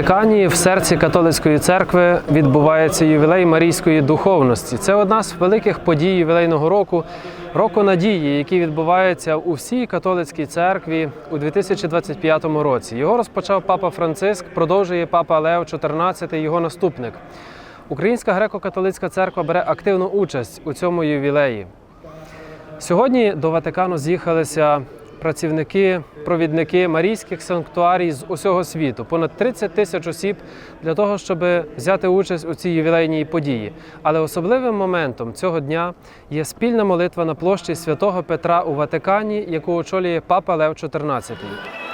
Ватикані в серці католицької церкви відбувається ювілей Марійської духовності. Це одна з великих подій ювілейного року, року надії, який відбувається у всій католицькій церкві у 2025 році. Його розпочав папа Франциск, продовжує папа Лео XIV, його наступник. Українська греко-католицька церква бере активну участь у цьому ювілеї. Сьогодні до Ватикану з'їхалися працівники, провідники марійських санктуарій з усього світу. Понад 30 тисяч осіб для того, щоб взяти участь у цій ювілейній події. Але особливим моментом цього дня є спільна молитва на площі святого Петра у Ватикані, яку очолює папа Лев XIV.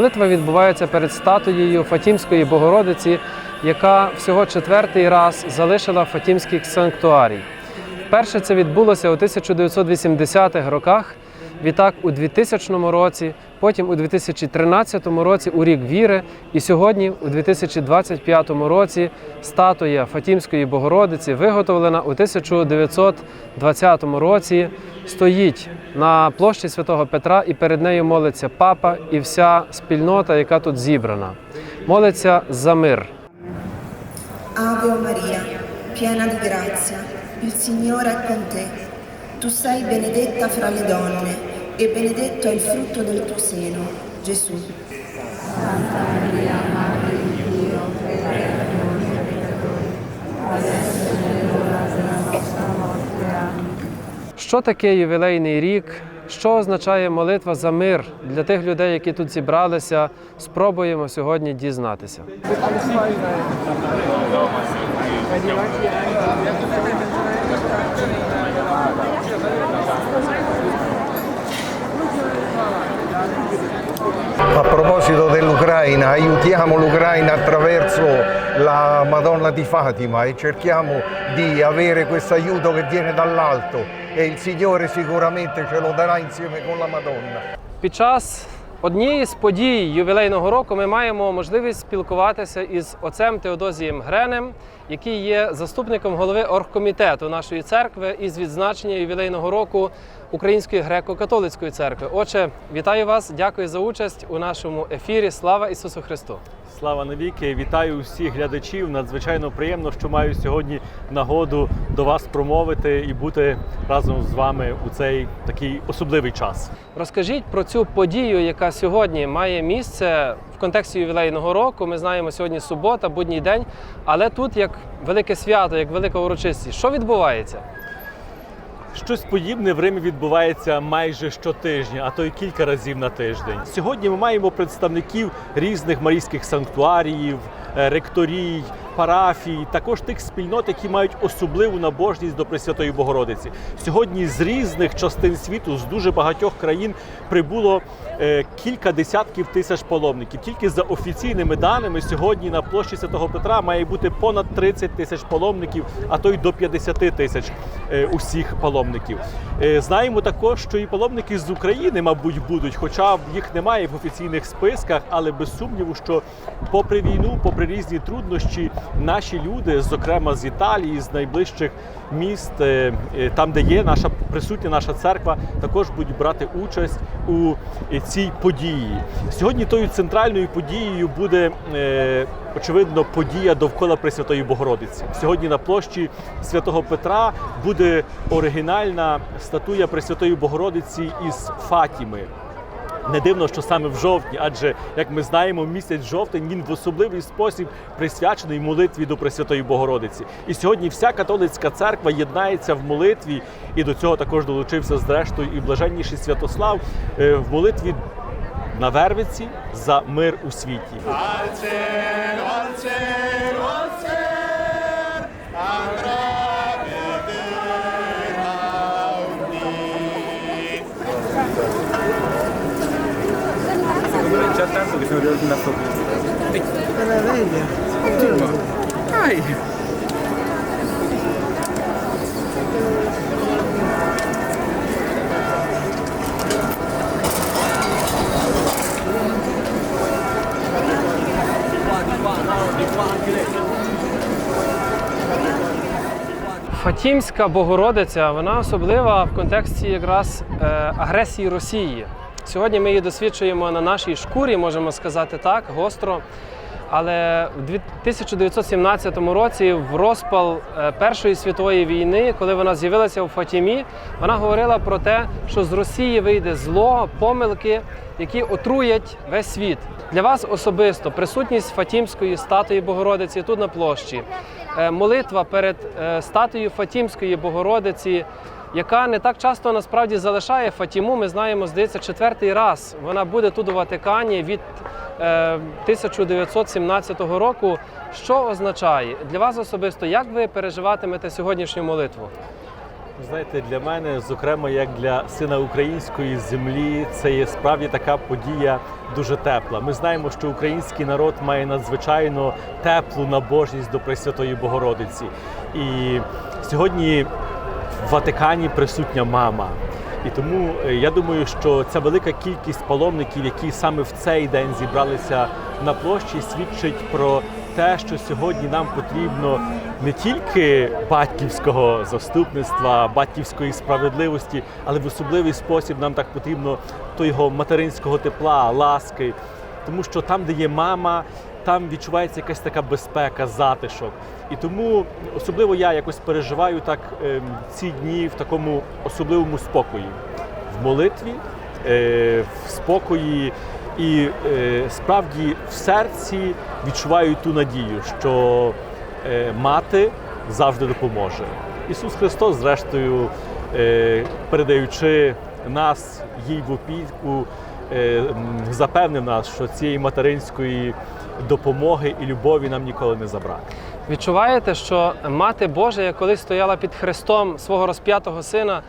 Молитва відбувається перед статуєю Фатімської Богородиці, яка всього четвертий раз залишила Фатімський санктуарій. Вперше це відбулося у 1980-х роках, відтак у 2000 році, потім у 2013 році у рік віри, і сьогодні, у 2025 році, статуя Фатімської Богородиці, виготовлена у 1920 році, стоїть на площі Святого Петра, і перед нею молиться папа і вся спільнота, яка тут зібрана. Молиться за мир. Ave Maria, piena di grazia, il Signore è con te. Tu sei benedetta fra le donne e benedetto è il frutto del tuo seno, Gesù. Що таке ювілейний рік? Що означає молитва за мир для тих людей, які тут зібралися? Спробуємо сьогодні дізнатися. A proposito dell'Ucraina, aiutiamo l'Ucraina attraverso la Madonna di Fatima e cerchiamo di avere questo aiuto che viene dall'alto e il Signore sicuramente ce lo darà insieme con la Madonna. Під час однієї з подій ювілейного року ми маємо можливість спілкуватися із отцем Теодозієм Гренем, який є заступником голови оргкомітету нашої церкви із відзначення ювілейного року Української греко-католицької церкви. Отже, вітаю вас, дякую за участь у нашому ефірі. Слава Ісусу Христу! Слава навіки! Вітаю усіх глядачів. Надзвичайно приємно, що маю сьогодні нагоду до вас промовити і бути разом з вами у цей такий особливий час. Розкажіть про цю подію, яка сьогодні має місце в контексті ювілейного року. Ми знаємо, сьогодні субота, будній день, але тут як велике свято, як велика урочистість. Що відбувається? Щось подібне в Римі відбувається майже щотижня, а то й кілька разів на тиждень. Сьогодні ми маємо представників різних марійських санктуаріїв, ректорій, парафій, також тих спільнот, які мають особливу набожність до Пресвятої Богородиці. Сьогодні з різних частин світу, з дуже багатьох країн прибуло е, кілька десятків тисяч паломників. Тільки за офіційними даними сьогодні на площі Святого Петра має бути понад 30 тисяч паломників, а то й до 50 тисяч е, усіх паломників. Е, Знаємо також, що і паломники з України, мабуть, будуть, хоча їх немає в офіційних списках, але без сумніву, що попри війну, попри попри різні труднощі, наші люди, зокрема з Італії, з найближчих міст, е, е, там, де є наша присутня наша церква, також будуть брати участь у е, цій події. Сьогодні тою центральною подією буде очевидно подія довкола Пресвятої Богородиці. Сьогодні на площі святого Петра буде оригінальна статуя Пресвятої Богородиці із Фатіми. Не дивно, що саме в жовтні, адже як ми знаємо, місяць жовтень він в особливий спосіб присвячений молитві до Пресвятої Богородиці. І сьогодні вся католицька церква єднається в молитві, і до цього також долучився зрештою і блаженніший Святослав е, в молитві на Вервиці за мир у світі. Arrivato in sopra. Фатімська Богородиця вона особлива в контексті якраз е, агресії Росії. Сьогодні ми її досвідчуємо на нашій шкурі, можемо сказати так, гостро. Але в 1917 році, в розпал е, Першої світової війни, коли вона з'явилася у Фатімі, вона говорила про те, що з Росії вийде зло, помилки, які отруять весь світ. Для вас особисто присутність Фатімської статуї Богородиці тут на площі, е, молитва перед е, статуєю Фатімської Богородиці, яка не так часто насправді залишає Фатіму. Ми знаємо, здається, четвертий раз вона буде тут у Ватикані від е, 1917 року. Що означає для вас особисто, як ви переживатимете сьогоднішню молитву? Знаєте, для мене, зокрема, як для сина української землі, це є справді така подія дуже тепла. Ми знаємо, що український народ має надзвичайно теплу набожність до Пресвятої Богородиці. І сьогодні в Ватикані присутня мама. І тому е, я думаю, що ця велика кількість паломників, які саме в цей день зібралися на площі, свідчить про те, що сьогодні нам потрібно не тільки батьківського заступництва, батьківської справедливості, але в особливий спосіб нам так потрібно того материнського тепла, ласки. Тому що там, де є мама, там відчувається якась така безпека, затишок. І тому особливо я якось переживаю так ем, ці дні в такому особливому спокої, в молитві, е, в спокої і е, справді в серці відчуваю ту надію, що е, мати завжди допоможе. Ісус Христос, зрештою, передаючи нас їй в опіку, запевнив нас, що цієї материнської допомоги і любові нам ніколи не забрати. Відчуваєте, що мати Божа, яка колись стояла під хрестом свого розп'ятого сина,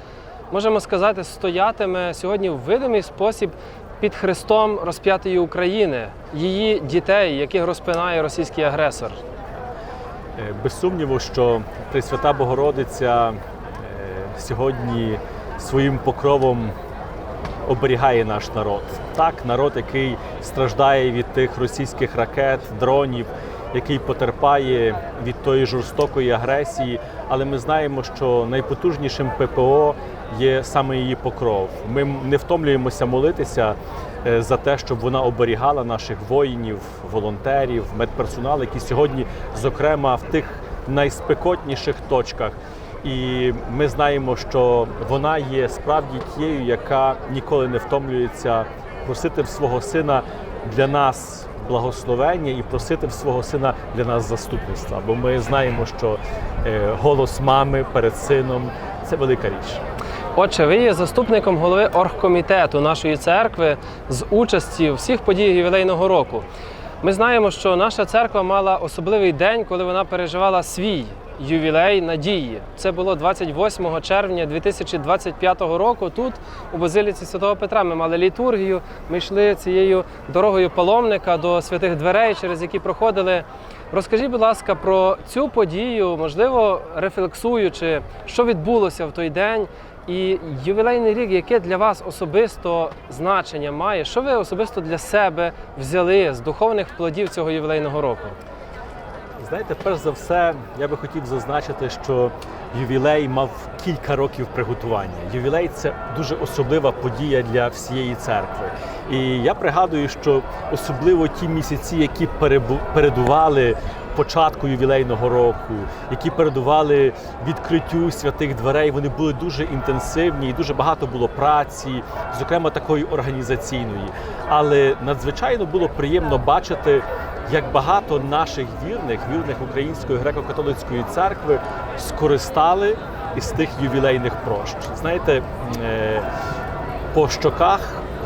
можемо сказати, стоятиме сьогодні в видимий спосіб під хрестом розп'ятої України, її дітей, яких розпинає російський агресор. Е, Без сумніву, що Пресвята Богородиця е, сьогодні своїм покровом оберігає наш народ. Так, народ, який страждає від тих російських ракет, дронів, який потерпає від тої жорстокої агресії. Але ми знаємо, що найпотужнішим ППО є саме її покров. Ми не втомлюємося молитися е, за те, щоб вона оберігала наших воїнів, волонтерів, медперсонал, які сьогодні, зокрема, в тих найспекотніших точках. І ми знаємо, що вона є справді тією, яка ніколи не втомлюється просити свого сина для нас благословення і просити в свого сина для нас заступництва. Бо ми знаємо, що е, голос мами перед сином це велика річ. Отже, ви є заступником голови оргкомітету нашої церкви з участі всіх подіях ювілейного року. Ми знаємо, що наша церква мала особливий день, коли вона переживала свій ювілей надії. Це було 28 червня 2025 року. Тут, у Базиліці Святого Петра, ми мали літургію. Ми йшли цією дорогою паломника до святих дверей, через які проходили. Розкажіть, будь ласка, про цю подію, можливо, рефлексуючи, що відбулося в той день, і ювілейний рік, яке для вас особисто значення має, що ви особисто для себе взяли з духовних плодів цього ювілейного року? Знаєте, перш за все, я би хотів зазначити, що ювілей мав кілька років приготування. Ювілей це дуже особлива подія для всієї церкви. І я пригадую, що особливо ті місяці, які передували початку ювілейного року, які передували відкриттю святих дверей, вони були дуже інтенсивні і дуже багато було праці, зокрема такої організаційної. Але надзвичайно було приємно бачити, як багато наших вірних, вірних Української греко-католицької церкви скористали із тих ювілейних прощ. Знаєте, е, по щоках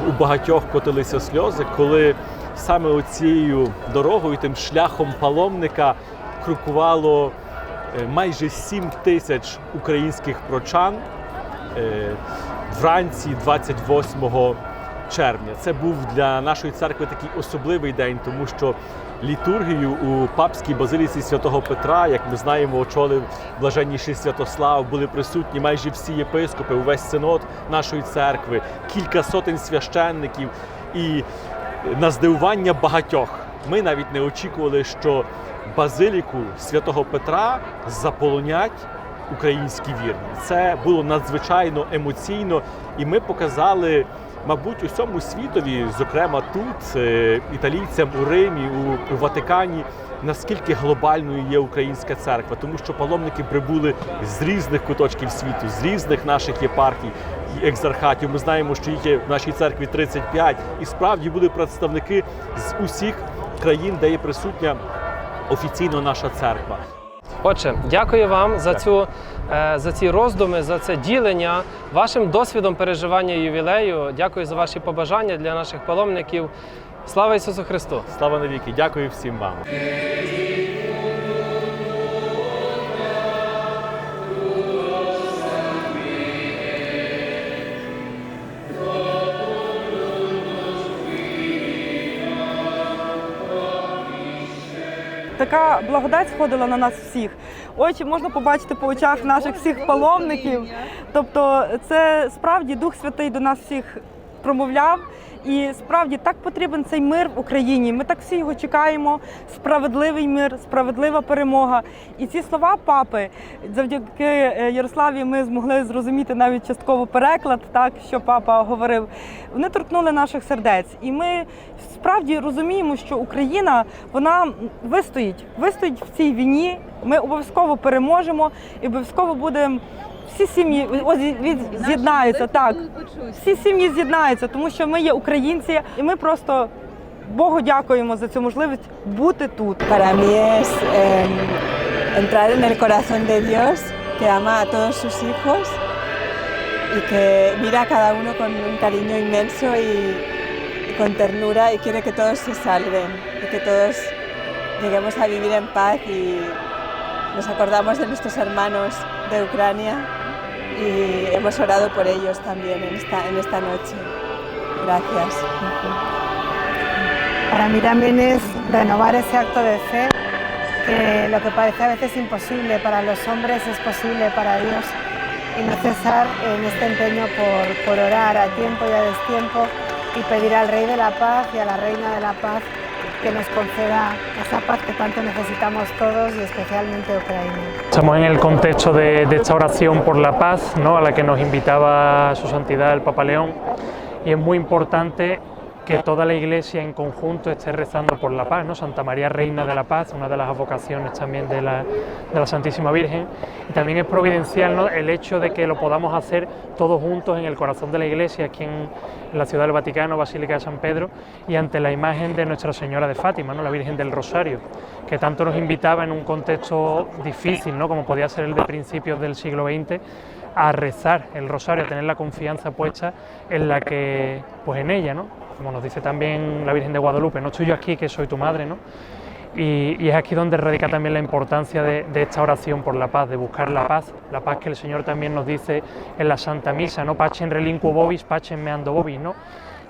у багатьох котилися сльози, коли саме оцією дорогою, тим шляхом паломника крокувало е, майже 7 тисяч українських прочан е, вранці 28 червня. Це був для нашої церкви такий особливий день, тому що літургію у папській базиліці святого Петра, як ми знаємо, очолив блаженніший Святослав, були присутні майже всі єпископи, увесь синод нашої церкви, кілька сотень священників і на здивування багатьох. Ми навіть не очікували, що базиліку святого Петра заполонять українські вірні. Це було надзвичайно емоційно, і ми показали, мабуть, усьому світові, зокрема тут, е, італійцям у Римі, у, Ватикані, наскільки глобальною є українська церква, тому що паломники прибули з різних куточків світу, з різних наших єпархій екзархатів. Ми знаємо, що їх є в нашій церкві 35, і справді були представники з усіх країн, де є присутня офіційно наша церква. Отже, дякую вам за цю е, за ці роздуми, за це ділення вашим досвідом переживання ювілею. Дякую за ваші побажання для наших паломників. Слава Ісусу Христу! Слава навіки! Дякую всім вам. Така благодать сходила на нас всіх. Очі можна побачити по очах наших всіх паломників. Тобто, це справді Дух Святий до нас всіх промовляв. І справді так потрібен цей мир в Україні. Ми так всі його чекаємо. Справедливий мир, справедлива перемога. І ці слова папи, завдяки е, Ярославі, ми змогли зрозуміти навіть частково переклад, так що папа говорив. Вони торкнули наших сердець, і ми справді розуміємо, що Україна вона вистоїть, вистоїть в цій війні. Ми обов'язково переможемо і обов'язково будемо. Всі сім'ї ось від з'єднаються так. Всі сім'ї з'єднаються, тому що ми є українці, і ми просто Богу дякуємо за цю можливість бути тут. Para mí es eh, entrar en el corazón de Dios, que ama a todos sus hijos y que mira a cada uno con un cariño inmenso y, y con ternura y quiere que todos se salven y que todos lleguemos a vivir en paz y nos acordamos de nuestros hermanos de Ucrania y hemos orado por ellos también en esta, en esta noche. Gracias. Para mí también es renovar ese acto de fe, que lo que parece a veces imposible para los hombres es posible para Dios, y no cesar en este empeño por, por orar a tiempo y a destiempo y pedir al Rey de la Paz y a la Reina de la Paz que nos conceda esa paz que tanto necesitamos todos y especialmente Ucrania. Estamos en el contexto de, de esta oración por la paz, ¿no? a la que nos invitaba su santidad el Papa León, y es muy importante que toda la Iglesia en conjunto esté rezando por la paz, ¿no? Santa María Reina de la Paz, una de las advocaciones también de la, de la Santísima Virgen, también es providencial el hecho de que lo podamos hacer todos juntos en el corazón de la Iglesia, aquí en la Ciudad del Vaticano, Basílica de San Pedro, y ante la imagen de Nuestra Señora de Fátima, ¿no? la Virgen del Rosario, que tanto nos invitaba en un contexto difícil, ¿no? como podía ser el de principios del siglo XX, a rezar el rosario, a tener la confianza puesta en la que, pues en ella, ¿no? Como nos dice también la Virgen de Guadalupe, no estoy yo aquí que soy tu madre, ¿no? Y, es aquí donde radica también la importancia de, esta oración por la paz, de buscar la paz, la paz que el Señor también nos dice en la Santa Misa, ¿no? Pacem relinquo vobis, pacem me ando vobis, ¿no?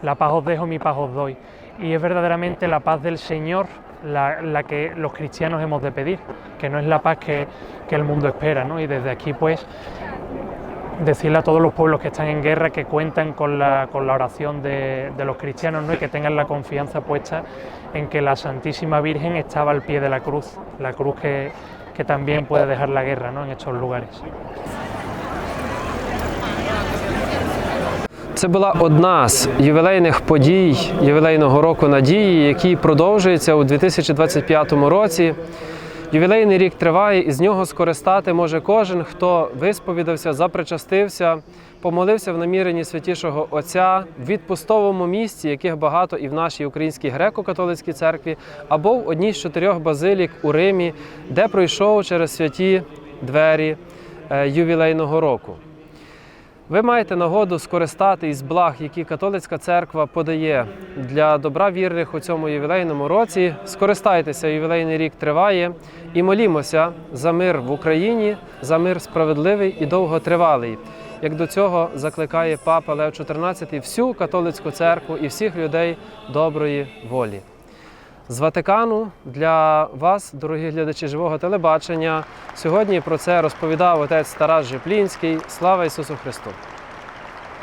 La paz os dejo, mi paz os doy. Y es verdaderamente la paz del Señor la, la que los cristianos hemos de pedir, que no es la paz que, que el mundo espera, ¿no? Y desde aquí, pues, decirle a todos los pueblos que están en guerra que cuentan con la, con la oración de, de los cristianos ¿no? y que tengan la confianza puesta en que la Santísima Virgen estaba al pie de la cruz, la cruz que, que también puede dejar la guerra ¿no? en estos lugares. Це була одна з ювілейних подій ювілейного року надії, який продовжується у 2025 році. Ювілейний рік триває, і з нього скористати може кожен, хто висповідався, запричастився, помолився в наміренні святішого Отця в відпустовому місці, яких багато і в нашій українській греко-католицькій церкві, або в одній з чотирьох базилік у Римі, де пройшов через святі двері е, ювілейного року. Ви маєте нагоду скористати із благ, які католицька церква подає для добра вірних у цьому ювілейному році. Скористайтеся, ювілейний рік триває і молімося за мир в Україні, за мир справедливий і довготривалий. Як до цього закликає папа Лев XIV всю католицьку церкву і всіх людей доброї волі. З Ватикану для вас, дорогі глядачі живого телебачення, сьогодні про це розповідав отець Тарас Жеплінський. Слава Ісусу Христу!